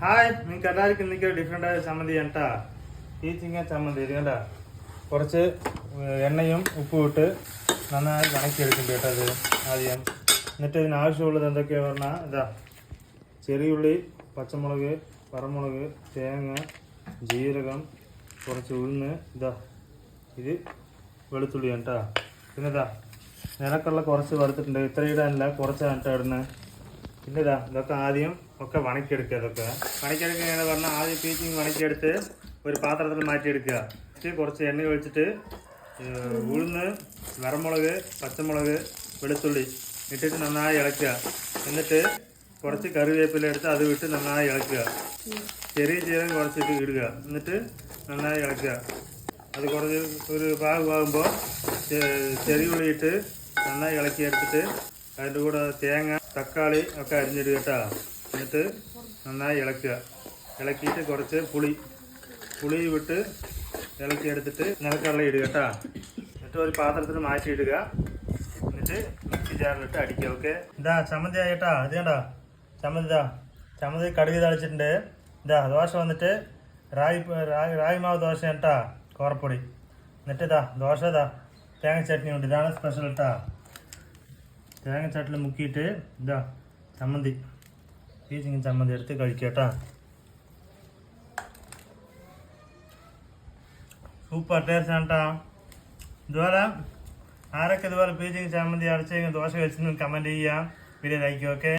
Hi നിങ്ങൾക്ക് എല്ലാവർക്കും ഇന്നൊക്കെ ഡിഫറെന്റ് ആയ ചമ്മന്തി കേട്ടാ പീച്ചിങ്ങ ചമ്മന്തി ഇത് കുറച്ച് എണ്ണയും ഉപ്പും ഇട്ട് നന്നായി വണക്കിയെടുക്കും കേട്ടോ അത് ആദ്യം. എന്നിട്ട് ഇതിന് ആവശ്യമുള്ളത് എന്തൊക്കെയാണ് പറഞ്ഞാൽ ഇതാ ചെറിയുള്ളി പച്ചമുളക് പറമുളക് തേങ്ങ ജീരകം കുറച്ച് ഉഴുന്ന് ഇതാ ഇത് വെളുത്തുള്ളി കേട്ടാ പിന്നെ ഇതാ നിലക്കുള്ള കുറച്ച് വറുത്തിട്ടുണ്ട്. ഇത്ര ഇടാനില്ല കുറച്ചാണ് കേട്ടോ ഇടുന്നത്. പിന്നെ ഇതാ ഇതൊക്കെ ആദ്യം ഒക്കെ വണക്കിയെടുക്കുക ഇതൊക്കെ വണക്കിയെടുക്കുക എന്ന് പറഞ്ഞാൽ ആദ്യം പീച്ചിങ് വണക്കിയെടുത്ത് ഒരു പാത്രത്തിൽ മാറ്റിയെടുക്കുക. എന്നിട്ട് കുറച്ച് എണ്ണ ഒഴിച്ചിട്ട് ഏഹ്, ഉഴുന്ന് വറമുളക് പച്ചമുളക് വെളുത്തുള്ളി ഇട്ടിട്ട് നന്നായി ഇളക്കുക. എന്നിട്ട് കുറച്ച് കറിവേപ്പില എടുത്ത് അത് വിട്ട് നന്നായി ഇളക്കുക. ചെറിയ ജീരകം കുറച്ചിട്ട് ഇടുക. എന്നിട്ട് നന്നായി ഇളക്കുക. അത് കുറച്ച് ഒരു ഭാഗമാകുമ്പോൾ ചെറിയ ഉള്ളി ഇട്ട് നന്നായി ഇളക്കി എടുത്തിട്ട് അതിന്റെ കൂടെ തേങ്ങ തക്കാളി ഒക്കെ അരിഞ്ഞിടുക കേട്ടോ. എന്നിട്ട് നന്നായി ഇളക്കുക. ഇളക്കിയിട്ട് കുറച്ച് പുളി. പുളി വിട്ട് ഇളക്കി എടുത്തിട്ട് നിലക്കടല ഇടുക കേട്ടോ. എന്നിട്ട് ഒരു പാത്രത്തിൽ മാറ്റി ഇടുക എന്നിട്ട് മിക്സി ജാറിലിട്ട് അടിക്കുക ഓക്കെ? ഇതാ ചമ്മന്തി ആയിട്ടാ ഇത് കണ്ടോ? ചമ്മന്തി ഇതാ. ചമ്മന്തി കടുക് തളിച്ചിട്ടുണ്ട്. ഇതാ ദോശ വന്നിട്ട് റായി റായി റായി മാവ് ദോശ കേട്ടാ. കോറപ്പൊടി. എന്നിട്ട് ഇതാ ദോശ ഇതാ. തേങ്ങ ചട്നി ഉണ്ട് ഇതാണ് സ്പെഷ്യൽ കേട്ടാ. തേങ്ങ ചട്ടിൽ മുക്കിയിട്ട് ഇതാ ചമ്മന്തി. പീച്ചിങ് ചമ്മന്തി എടുത്ത് കഴിക്കട്ടാ സൂപ്പർ ടേസ്റ്റ് ആണ് കേട്ടോ ഇതുപോലെ ആരൊക്കെ ഇതുപോലെ പീച്ചിങ് ചമ്മന്തി അരച്ച് ദോശ കഴിച്ചെന്ന് കമന്റ് ചെയ്യുക വീഡിയോ ലൈക്ക് ഓക്കെ